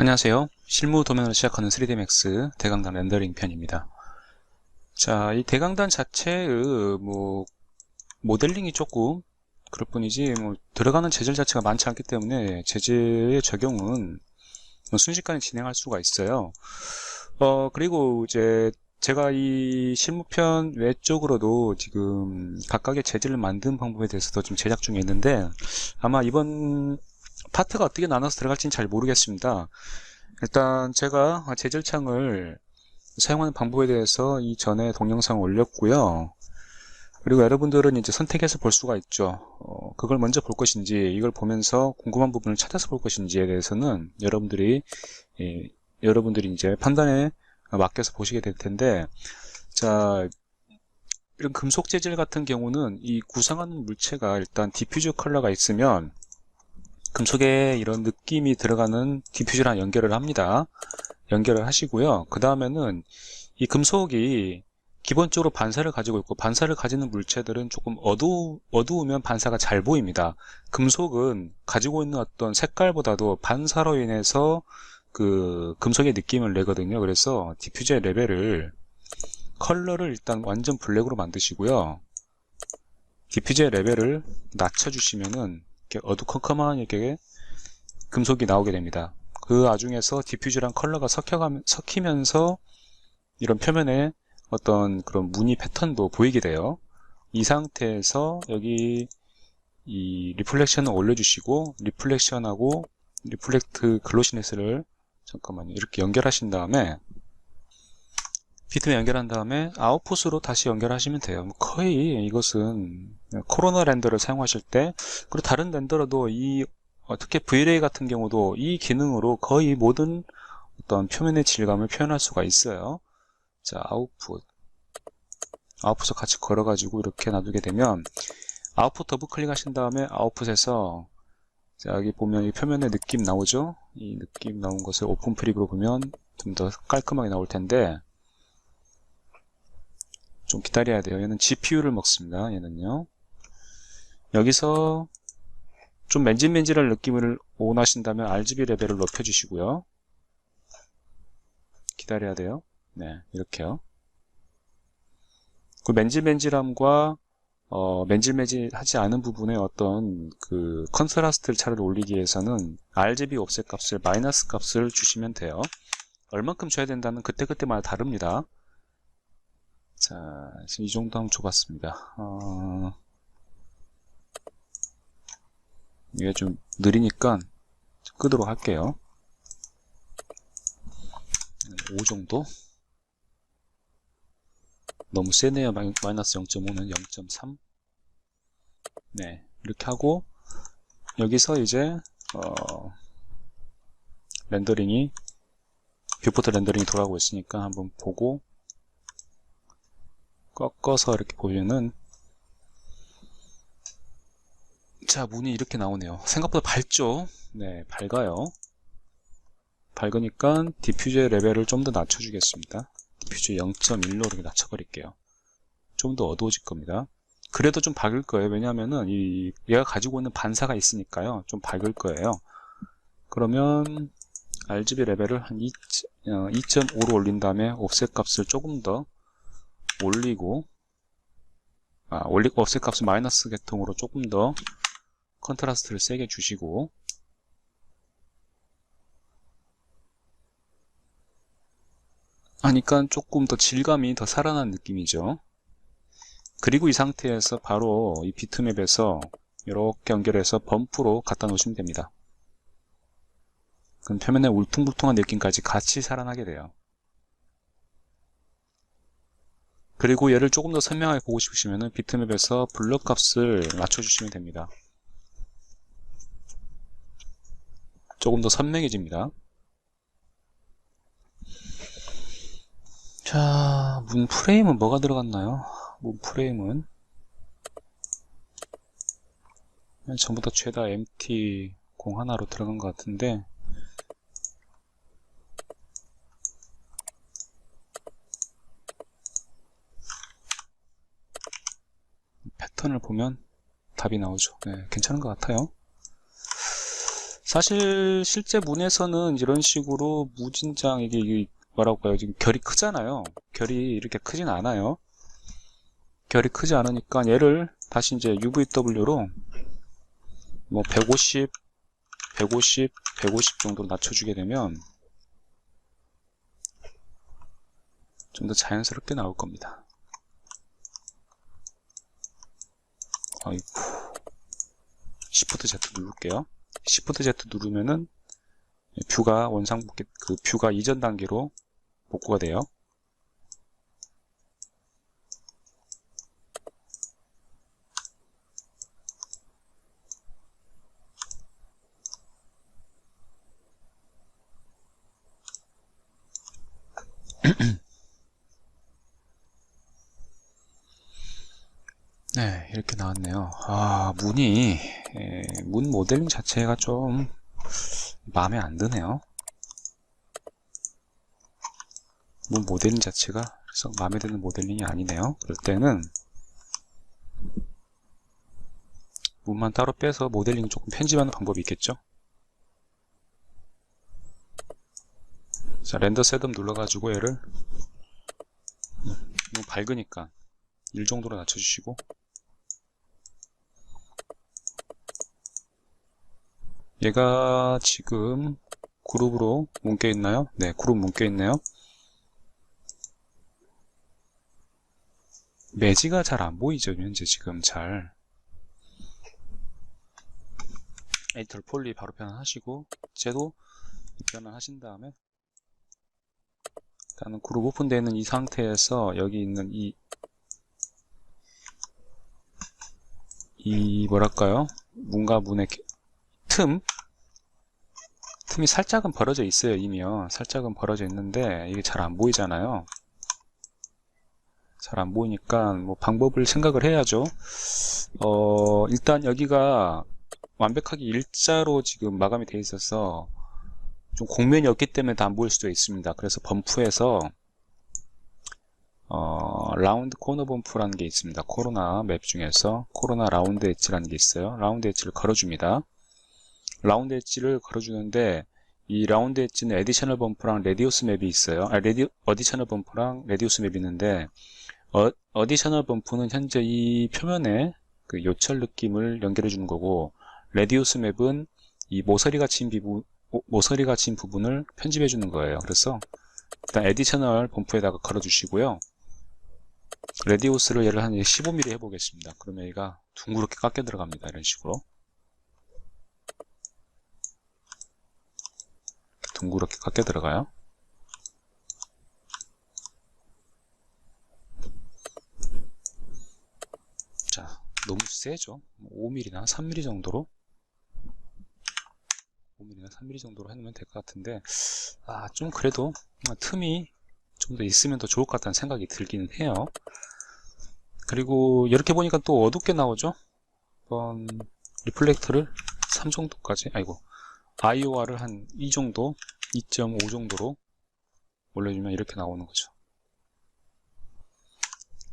안녕하세요. 실무 도면으로 시작하는 3D Max 대강단 렌더링 편입니다. 자, 이 대강단 자체의 뭐 모델링이 조금 그럴 뿐이지 뭐 들어가는 재질 자체가 많지 않기 때문에 재질의 적용은 뭐 순식간에 진행할 수가 있어요. 어 그리고 이제 제가 이 실무편 외적으로도 지금 각각의 재질을 만든 방법에 대해서도 좀 제작 중에 있는데 아마 이번 파트가 어떻게 나눠서 들어갈지는 잘 모르겠습니다. 일단 제가 재질창을 사용하는 방법에 대해서 이전에 동영상을 올렸고요. 그리고 여러분들은 이제 선택해서 볼 수가 있죠. 어, 그걸 먼저 볼 것인지 이걸 보면서 궁금한 부분을 찾아서 볼 것인지에 대해서는 여러분들이 예, 여러분들이 이제 판단에 맡겨서 보시게 될 텐데 자 이런 금속 재질 같은 경우는 이 구성하는 물체가 일단 디퓨저 컬러가 있으면 금속에 이런 느낌이 들어가는 디퓨저랑 연결을 합니다. 연결을 하시고요. 그 다음에는 이 금속이 기본적으로 반사를 가지고 있고 반사를 가지는 물체들은 조금 어두, 어두우면 반사가 잘 보입니다. 금속은 가지고 있는 어떤 색깔보다도 반사로 인해서 그 금속의 느낌을 내거든요. 그래서 디퓨저의 레벨을 컬러를 일단 완전 블랙으로 만드시고요. 디퓨저의 레벨을 낮춰주시면은 이렇게 어두컴컴하게 금속이 나오게 됩니다. 그 와중에서 디퓨저랑 컬러가 섞여가면, 섞이면서 이런 표면에 어떤 그런 무늬 패턴도 보이게 돼요. 이 상태에서 여기 이 리플렉션을 올려주시고 리플렉션하고 리플렉트 글로시네스를 잠깐만요 이렇게 연결하신 다음에 비트에 연결한 다음에 아웃풋으로 다시 연결하시면 돼요. 거의 이것은 코로나 렌더를 사용하실 때 그리고 다른 렌더로도 이 특히 V-Ray 같은 경우도 이 기능으로 거의 모든 어떤 표면의 질감을 표현할 수가 있어요. 자, 아웃풋. 아웃풋을 같이 걸어가지고 이렇게 놔두게 되면 아웃풋 더블 클릭하신 다음에 아웃풋에서 자, 여기 보면 이 표면의 느낌 나오죠? 이 느낌 나온 것을 오픈 프리뷰로 보면 좀 더 깔끔하게 나올 텐데 좀 기다려야 돼요. 얘는 GPU를 먹습니다. 얘는요. 여기서 좀 맨질맨질한 느낌을 원하신다면 RGB 레벨을 높여주시고요. 기다려야 돼요. 네, 이렇게요. 그 맨질맨질함과 어, 맨질맨질하지 않은 부분에 어떤 그 컨트라스트 차를 올리기 위해서는 RGB 옵셋 값을 마이너스 값을 주시면 돼요. 얼만큼 줘야 된다는 그때그때마다 다릅니다. 자, 이 정도 한번 줘봤습니다. 어... 이게 좀 느리니까 끄도록 할게요. 5 정도? 너무 세네요. 마이너스 0.5는 0.3. 네, 이렇게 하고 여기서 이제 어, 렌더링이 뷰포트 렌더링이 돌아오고 있으니까 한번 보고 꺾어서 이렇게 보면은 자 문이 이렇게 나오네요. 생각보다 밝죠? 네 밝아요. 밝으니까 디퓨저 레벨을 좀 더 낮춰 주겠습니다. 디퓨저 0.1로 이렇게 낮춰 버릴게요. 좀 더 어두워질 겁니다. 그래도 좀 밝을 거예요. 왜냐하면은 이 얘가 가지고 있는 반사가 있으니까요. 좀 밝을 거예요. 그러면 RGB 레벨을 한 2.5로 어, 올린 다음에 옵셋 값을 조금 더 올리고 아, 올리고 옵셋 값을 마이너스 계통으로 조금 더 컨트라스트를 세게 주시고 하니까 조금 더 질감이 더 살아난 느낌이죠. 그리고 이 상태에서 바로 이 비트맵에서 이렇게 연결해서 범프로 갖다 놓으시면 됩니다. 그럼 표면에 울퉁불퉁한 느낌까지 같이 살아나게 돼요 그리고 얘를 조금 더 선명하게 보고 싶으시면 비트맵에서 블러 값을 맞춰주시면 됩니다. 조금 더 선명해집니다. 자, 문 프레임은 뭐가 들어갔나요? 문 프레임은 전부 다 최다 MT 0 하나로 들어간 것 같은데 패턴을 보면 답이 나오죠. 네, 괜찮은 것 같아요. 사실 실제 문에서는 이런 식으로 무진장 이게, 뭐라고 할까요? 지금 결이 크잖아요. 결이 이렇게 크진 않아요. 결이 크지 않으니까 얘를 다시 이제 UVW로 뭐 150, 150, 150 정도로 낮춰주게 되면 좀 더 자연스럽게 나올 겁니다. 아이고. Shift Z 누를게요. Shift Z 누르면은 뷰가 원상 복귀, 그 뷰가 이전 단계로 복구가 돼요. 네, 이렇게 나왔네요. 아, 문이, 에, 문 모델링 자체가 좀 마음에 안 드네요. 문 모델링 자체가 그래서 마음에 드는 모델링이 아니네요. 그럴 때는 문만 따로 빼서 모델링 조금 편집하는 방법이 있겠죠. 자, 렌더 셋업 눌러가지고 얘를 너무 밝으니까 1 정도로 낮춰주시고 얘가 지금 그룹으로 묶여 있나요? 네, 그룹 묶여 있네요. 매지가 잘 안 보이죠, 현재 지금 잘. 에디터 폴리 바로 변환하시고, 쟤도 변환하신 다음에, 일단은 그룹 오픈되어 있는 이 상태에서 여기 있는 이, 이 뭐랄까요? 문과 문의 틈, 틈이 살짝은 벌어져 있어요, 이미요. 살짝은 벌어져 있는데, 이게 잘 안 보이잖아요. 잘 안 보이니까, 뭐, 방법을 생각을 해야죠. 어, 일단 여기가 완벽하게 일자로 지금 마감이 돼 있어서, 좀 공면이 없기 때문에 다 안 보일 수도 있습니다. 그래서 범프에서, 어, 라운드 코너 범프라는 게 있습니다. 코로나 맵 중에서, 코로나 라운드 엣지라는 게 있어요. 라운드 엣지를 걸어줍니다. 라운드 엣지를 걸어주는데 이 라운드 엣지는 에디셔널 범프랑 레디오스 맵이 있어요. 아, 레디, 어디셔널 범프랑 레디오스 맵이 있는데 어, 어디셔널 범프는 현재 이 표면에 그 요철 느낌을 연결해 주는 거고 레디오스 맵은 이 모서리 갇힌 부분 모서리 갇힌 부분을 편집해 주는 거예요. 그래서 일단 에디셔널 범프에다가 걸어 주시고요. 레디오스를 예를 한 15mm 해보겠습니다. 그러면 얘가 둥그렇게 깎여 들어갑니다. 이런 식으로. 둥그렇게 깎여 들어가요. 자, 너무 세죠? 5mm나 3mm 정도로 5mm나 3mm 정도로 해놓으면 될 것 같은데 아, 좀 그래도 틈이 좀 더 있으면 더 좋을 것 같다는 생각이 들기는 해요. 그리고 이렇게 보니까 또 어둡게 나오죠? 한번 리플렉터를 3 정도까지 아이고 IOR을 한이 정도 2.5 정도로 올려주면 이렇게 나오는 거죠.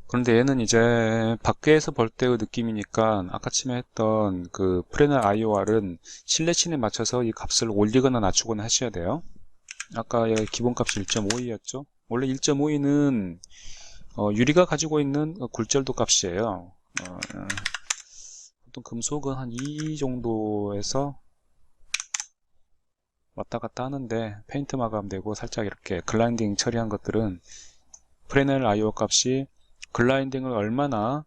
그런데 얘는 이제 밖에서 볼 때의 느낌이니까 아까 처음에 했던 그 프레넬 IOR은 실내신에 맞춰서 이 값을 올리거나 낮추거나 하셔야 돼요. 아까 얘 기본값이 1.52였죠? 원래 1.52는 어, 유리가 가지고 있는 굴절도 값이에요. 어, 보통 금속은 한이 정도에서 왔다 갔다 하는데 페인트 마감되고 살짝 이렇게 글라인딩 처리한 것들은 프레넬 IO 값이 글라인딩을 얼마나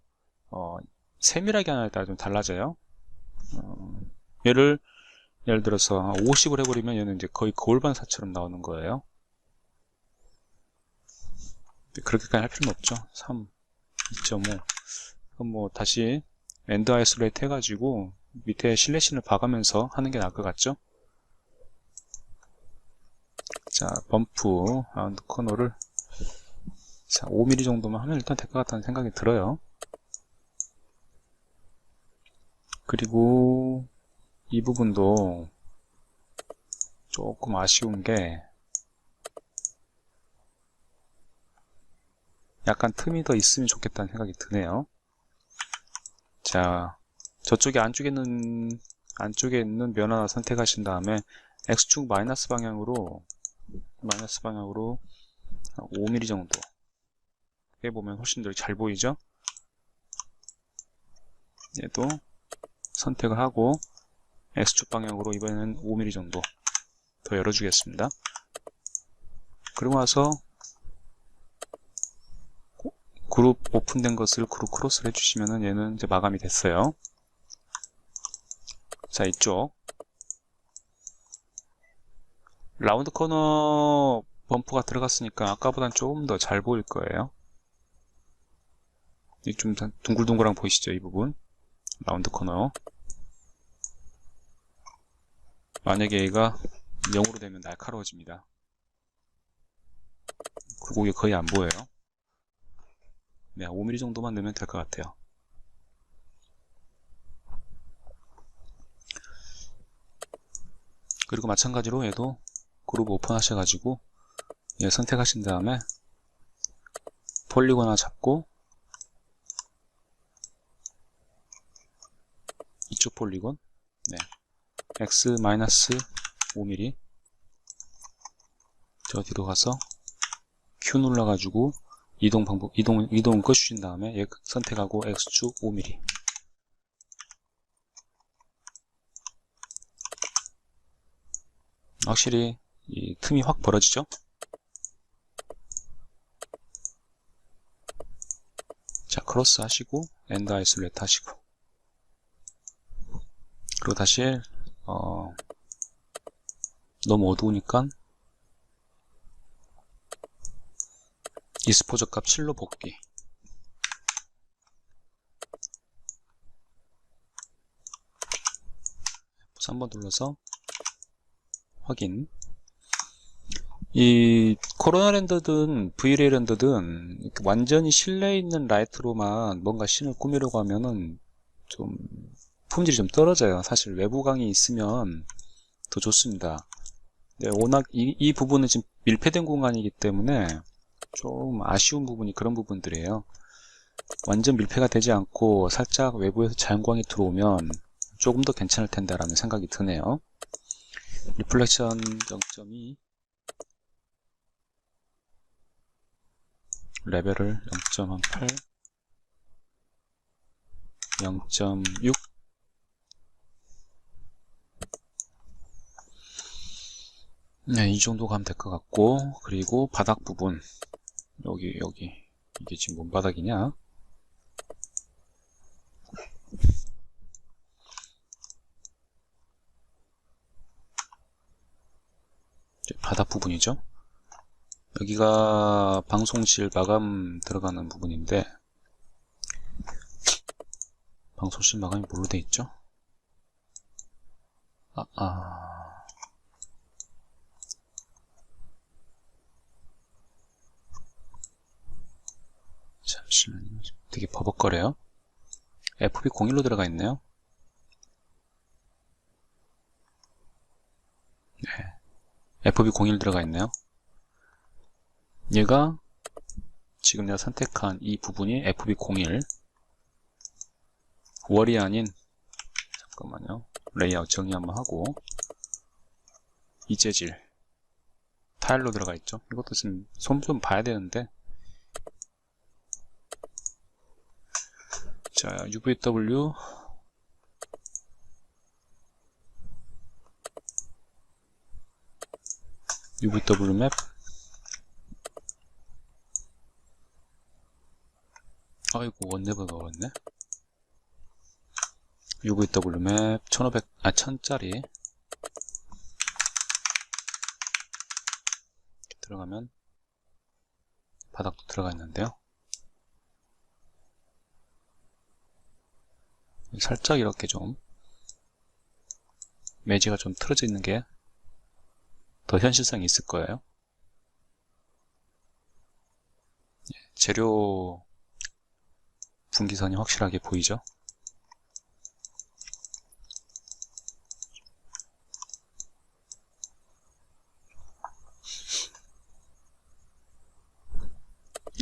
어, 세밀하게 하냐에 따라 좀 달라져요. 어, 얘를 예를 들어서 50을 해버리면 얘는 이제 거의 거울 반사처럼 나오는 거예요. 그렇게까지 할 필요는 없죠. 3, 2.5. 그럼 뭐 다시 엔드 아이솔레이트 해가지고 밑에 실내신을 봐가면서 하는 게 나을 것 같죠? 자, 범프, 라운드 코너를 자, 5mm 정도만 하면 일단 될 것 같다는 생각이 들어요. 그리고 이 부분도 조금 아쉬운 게 약간 틈이 더 있으면 좋겠다는 생각이 드네요. 자, 저쪽에 안쪽에는 안쪽에 있는 면 하나 선택하신 다음에 X축 마이너스 방향으로 마이너스 방향으로 한 5mm 정도 해보면 훨씬 더 잘 보이죠? 얘도 선택을 하고 X축 방향으로 이번에는 5mm 정도 더 열어주겠습니다. 그리고 나서 그룹 오픈된 것을 그룹 크로스를 해주시면은 얘는 이제 마감이 됐어요. 자, 이쪽. 라운드 코너 범프가 들어갔으니까 아까보단 조금 더 잘 보일 거예요. 이좀 둥글둥글한 보이시죠? 이 부분. 라운드 코너. 만약에 얘가 0으로 되면 날카로워집니다. 그리고 이게 거의 안 보여요. 네, 5mm 정도만 넣으면 될 것 같아요. 그리고 마찬가지로 얘도 그룹 오픈 하셔가지고 얘 선택하신 다음에 폴리곤 하나 잡고 이쪽 폴리곤 네. x-5mm 저 뒤로 가서 Q 눌러가지고 이동 방법 이동 이동 꺼주신 다음에 얘 선택하고 x축 5mm 확실히 이 틈이 확 벌어지죠? 자 크로스 하시고 엔드 아이솔레이트 하시고. 그리고 다시 어, 너무 어두우니까 이스포저 값 7로 복귀. F3 번 눌러서 확인 이 코로나 렌더든 브이레 렌더든 완전히 실내에 있는 라이트로만 뭔가 씬을 꾸미려고 하면은 좀 품질이 좀 떨어져요 사실 외부광이 있으면 더 좋습니다 네, 워낙 이, 이 부분은 지금 밀폐된 공간이기 때문에 좀 아쉬운 부분이 그런 부분들이에요. 완전 밀폐가 되지 않고 살짝 외부에서 자연광이 들어오면 조금 더 괜찮을 텐데 라는 생각이 드네요. 리플렉션 0.2 레벨을 0.18 0.6 네, 이 정도 가면 될 것 같고 그리고 바닥 부분. 여기 여기. 이게 지금 뭔 바닥이냐? 바닥 부분이죠 여기가 방송실 마감 들어가는 부분인데 방송실 마감이 뭘로 돼 있죠? 아, 아. 잠시만요. 되게 버벅거려요. FB01로 들어가 있네요. 네. FB01 들어가 있네요. 얘가 지금 내가 선택한 이 부분이 FB01 월이 아닌 잠깐만요. 레이아웃 정리 한번 하고. 이 재질. 타일로 들어가 있죠. 이것도 지금 손좀 봐야 되는데. 자, UVW UVW 맵 아이고 원네버가 어렵네. UVW 맵 1500, 아 1000짜리. 들어가면 바닥도 들어가 있는데요. 살짝 이렇게 좀 매지가 좀 틀어져 있는 게 더 현실성이 있을 거예요. 예, 재료 분기선이 확실하게 보이죠?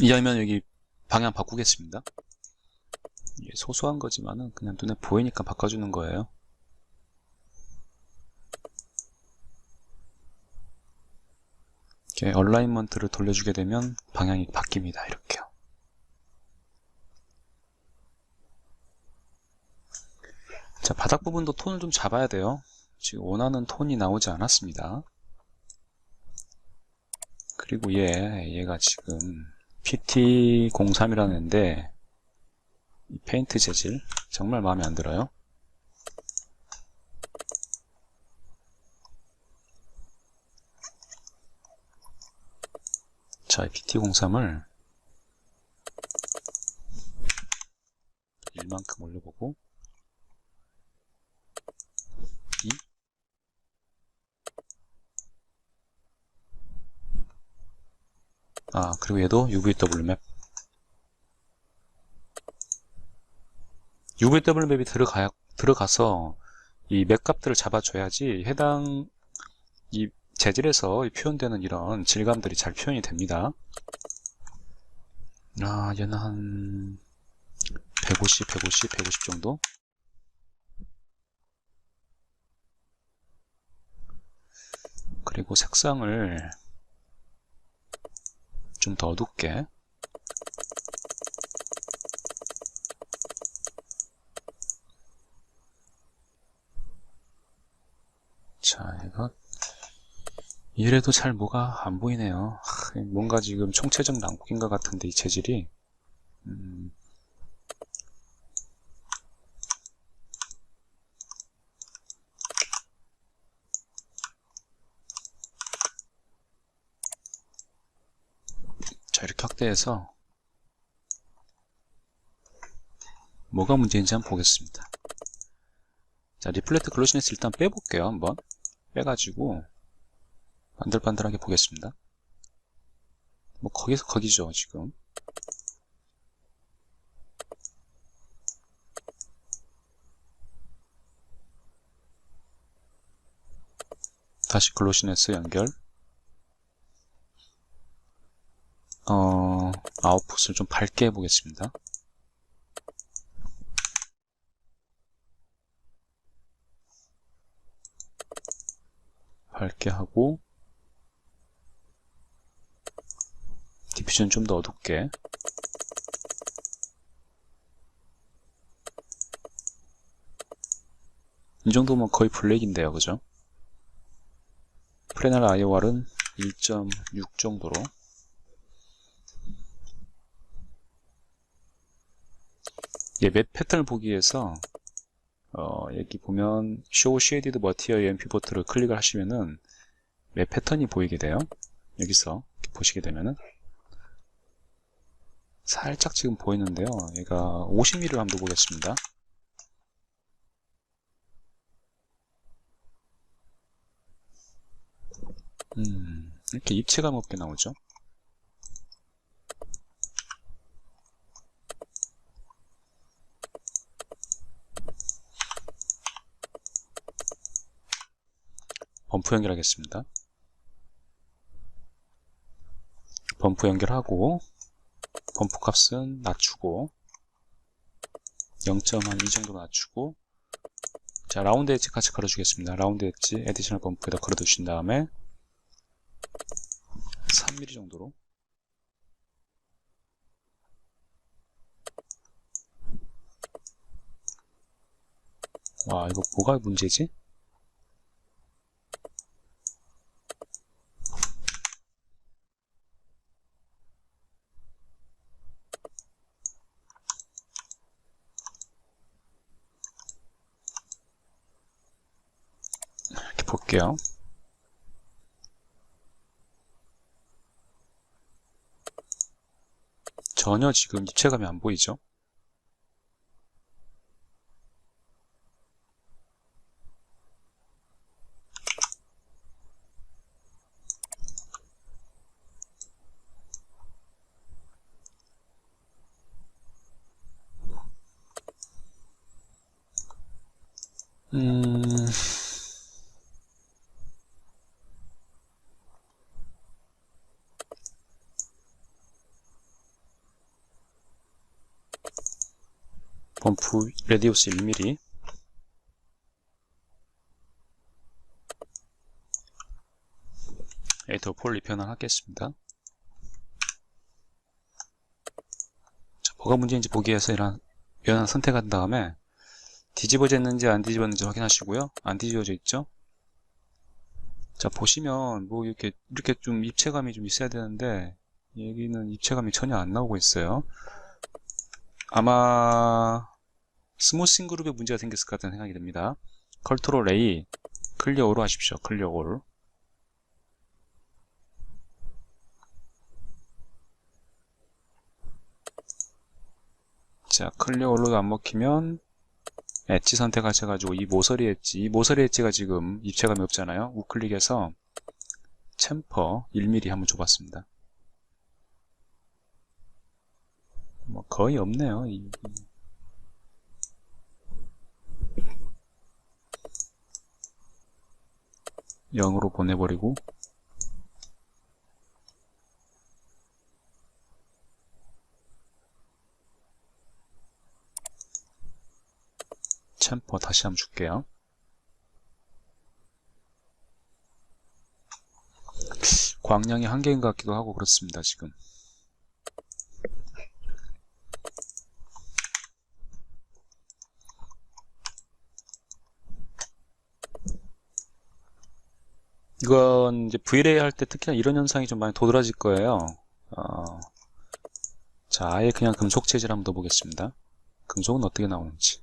이하면 여기 방향 바꾸겠습니다. 소소한 거지만은 그냥 눈에 보이니까 바꿔주는 거예요. 이렇게 얼라인먼트를 돌려주게 되면 방향이 바뀝니다. 이렇게. 자, 바닥 부분도 톤을 좀 잡아야 돼요. 지금 원하는 톤이 나오지 않았습니다. 그리고 얘, 얘가 지금 PT03이라는 애인데 이 페인트 재질 정말 마음에 안 들어요. 자, 이 PT03을 1만큼 올려보고 2 아, 그리고 얘도 UVW 맵 UVW 맵이 들어가야, 들어가서 이 맵 값들을 잡아줘야지 해당 이 재질에서 이 표현되는 이런 질감들이 잘 표현이 됩니다. 아, 얘는 한 150, 150, 150 정도? 그리고 색상을 좀 더 어둡게 자, 이거 이래도 잘 뭐가 안 보이네요. 하, 뭔가 지금 총체적 난국인가 같은데 이 재질이 음, 이렇게 확대해서 뭐가 문제인지 한번 보겠습니다. 자 리플렉트 글로시네스 일단 빼볼게요 한번 빼가지고 반들반들하게 보겠습니다. 뭐 거기서 거기죠 지금 다시 글로시네스 연결 어, 아웃풋을 좀 밝게 해보겠습니다. 밝게 하고 디퓨전 좀 더 어둡게 이 정도면 거의 블랙인데요 그죠? 프레넬 아이오알은 1.6 정도로 예, 맵 패턴을 보기 위해서 어, 여기 보면 Show Shaded Material EMP 버튼을 클릭을 하시면은 맵 패턴이 보이게 돼요. 여기서 보시게 되면은 살짝 지금 보이는데요. 얘가 50mm를 한번 보겠습니다. 음, 이렇게 입체감 없게 나오죠. 범프 연결하겠습니다. 범프 연결하고 범프 값은 낮추고 0.2 정도 낮추고 자 라운드 엣지 같이 걸어주겠습니다. 라운드 엣지 에디셔널 범프에다 걸어두신 다음에 3mm 정도로 와 이거 뭐가 문제지? 이렇게 볼게요. 전혀 지금 입체감이 안 보이죠? 음... 범프 레디우스 1mm 에디터 폴리 변환하겠습니다. 자, 뭐가 문제인지 보기 위해서 이런 변환 선택한 다음에 뒤집어졌는지 안 뒤집어졌는지 확인하시고요. 안 뒤집어져 있죠? 자, 보시면 뭐 이렇게 이렇게 좀 입체감이 좀 있어야 되는데 여기는 입체감이 전혀 안 나오고 있어요. 아마 스모싱 그룹에 문제가 생겼을 것 같다는 생각이 듭니다. 컨트롤 A 클리어로 하십시오. 클리어 올. 자, 클리어 올로도 안 먹히면 엣지 선택하셔가지고 이 모서리 엣지, 이 모서리 엣지가 지금 입체감이 없잖아요. 우클릭해서 챔퍼 1mm 한번 줘봤습니다. 뭐 거의 없네요. 이, 0으로 보내버리고 챔퍼 다시 한번 줄게요. 광량이 한계인 것 같기도 하고 그렇습니다, 지금. 이건 이제 VLA 할 때 특히나 이런 현상이 좀 많이 도드라질 거예요. 어, 자, 아예 그냥 금속 재질 한번 더 보겠습니다. 금속은 어떻게 나오는지.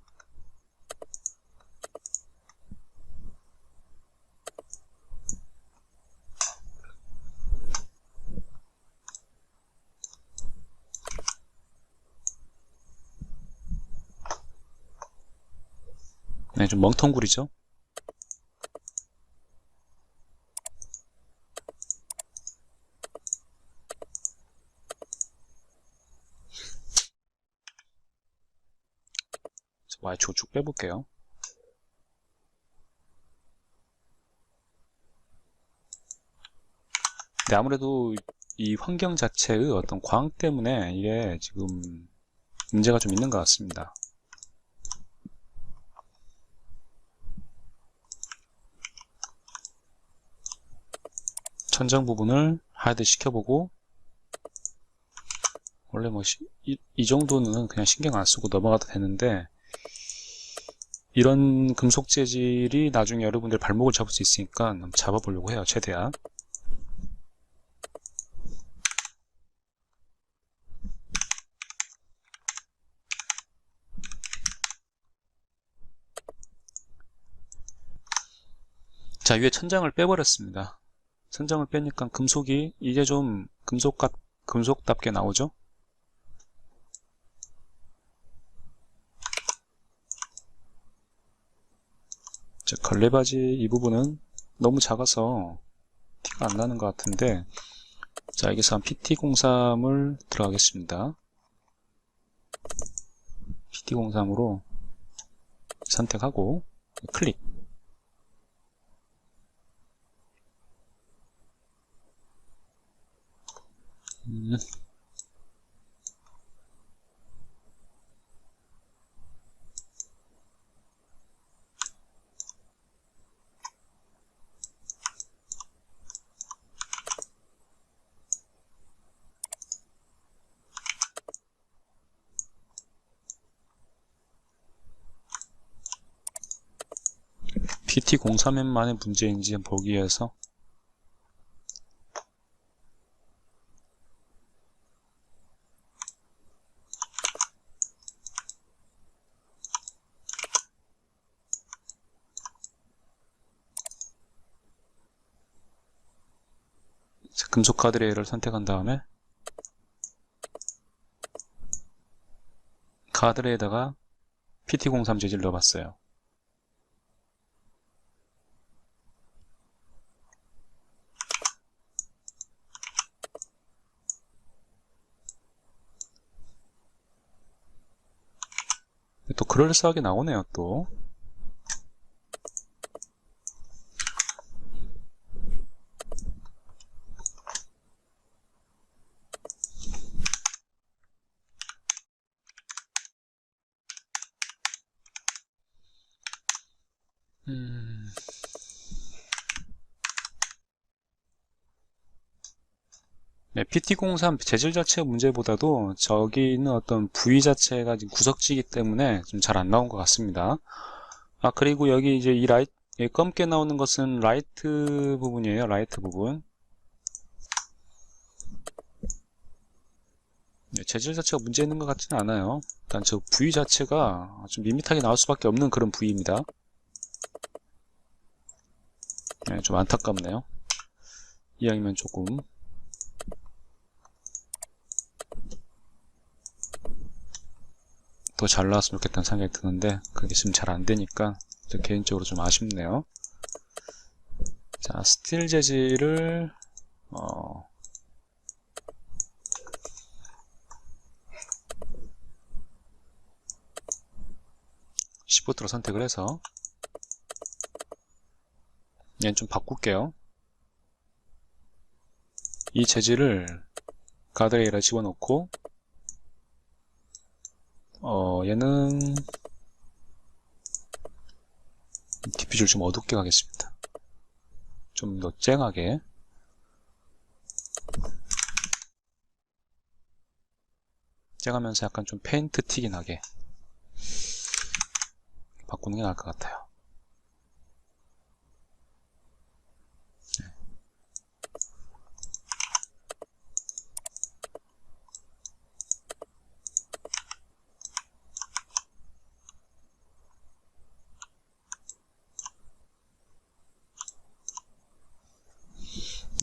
네, 좀 멍텅구리죠? Y축 쭉 빼볼게요. 근데 아무래도 이 환경 자체의 어떤 광 때문에 이게 지금 문제가 좀 있는 것 같습니다. 천장 부분을 하드 시켜보고 원래 뭐 이, 이 정도는 그냥 신경 안 쓰고 넘어가도 되는데 이런 금속 재질이 나중에 여러분들 발목을 잡을 수 있으니까 잡아보려고 해요 최대한. 자 위에 천장을 빼버렸습니다. 천장을 빼니까 금속이 이제 좀 금속 같, 금속답게 나오죠 자, 걸레바지 이 부분은 너무 작아서 티가 안 나는 것 같은데 자 여기서 한 PT03을 들어가겠습니다. PT03으로 선택하고 클릭 음. PT03만의 문제인지 보기 위해서 금속 카드레일을 선택한 다음에 카드레에다가 PT03 재질 넣어봤어요. 또 그럴싸하게 나오네요 또 네, PT03 재질 자체 문제보다도 저기 있는 어떤 부위 자체가 지금 구석지기 때문에 좀 잘 안 나온 것 같습니다. 아, 그리고 여기 이제 이 라이트, 예, 검게 나오는 것은 라이트 부분이에요. 라이트 부분. 네, 재질 자체가 문제 있는 것 같지는 않아요. 일단 저 부위 자체가 좀 밋밋하게 나올 수밖에 없는 그런 부위입니다. 네, 좀 안타깝네요. 이왕이면 조금 더 잘 나왔으면 좋겠다는 생각이 드는데 그게 지금 잘 안 되니까 저 개인적으로 좀 아쉽네요. 자, 스틸 재질을 어, 시프트로 선택을 해서 얘는 좀 바꿀게요. 이 재질을 가드레일에 집어넣고 어 얘는 디퓨즈를 좀 어둡게 가겠습니다. 좀 더 쨍하게 쨍하면서 약간 좀 페인트 틱이 나게 바꾸는 게 나을 것 같아요.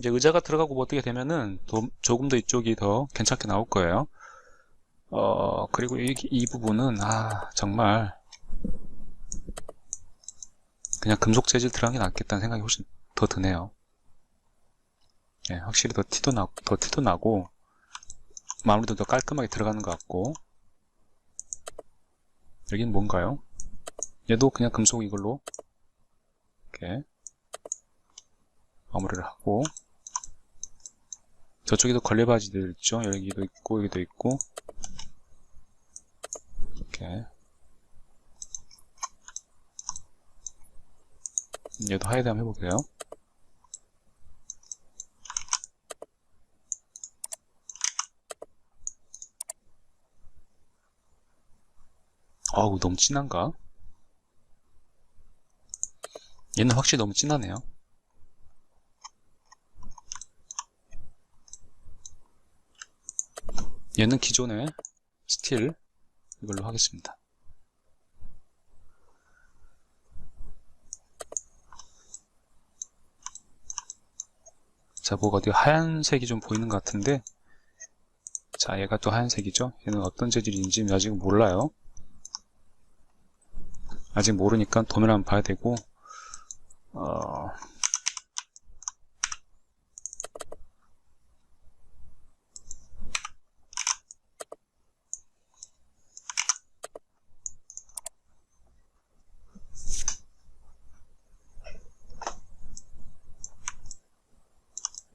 이제 의자가 들어가고 뭐 어떻게 되면은 도- 조금 더 이쪽이 더 괜찮게 나올 거예요. 어, 그리고 이, 이 부분은, 아, 정말, 그냥 금속 재질 들어간 게 낫겠다는 생각이 훨씬 더 드네요. 예, 확실히 더 티도 나, 더 티도 나고, 마무리도 더 깔끔하게 들어가는 것 같고, 여긴 뭔가요? 얘도 그냥 금속 이걸로, 이렇게, 마무리를 하고, 저쪽에도 걸레바지들 있죠? 여기도 있고, 여기도 있고, 이렇게. 얘도 하이드 한번 해볼게요. 아우, 너무 진한가? 얘는 확실히 너무 진하네요. 얘는 기존의 스틸 이걸로 하겠습니다. 자, 뭐가 어디 하얀색이 좀 보이는 것 같은데 자, 얘가 또 하얀색이죠? 얘는 어떤 재질인지 아직 몰라요. 아직 모르니까 도면 한번 봐야 되고 어...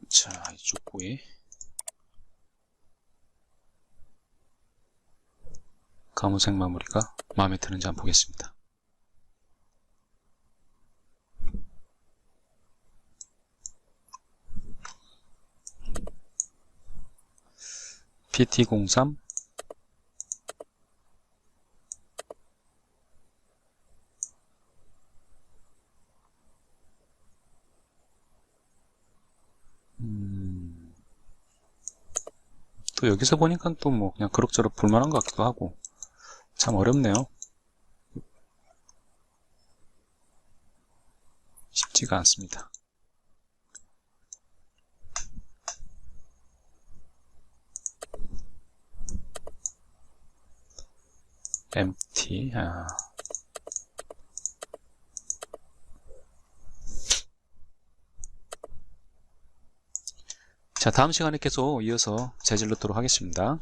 자, 이쪽 부위 가무색 마무리가 마음에 드는지 한번 보겠습니다. PT03 음, 또 여기서 보니까 또 뭐 그냥 그럭저럭 볼만한 것 같기도 하고 참 어렵네요. 쉽지가 않습니다. MT 아. 자 다음 시간에 계속 이어서 재질로 도록 하겠습니다.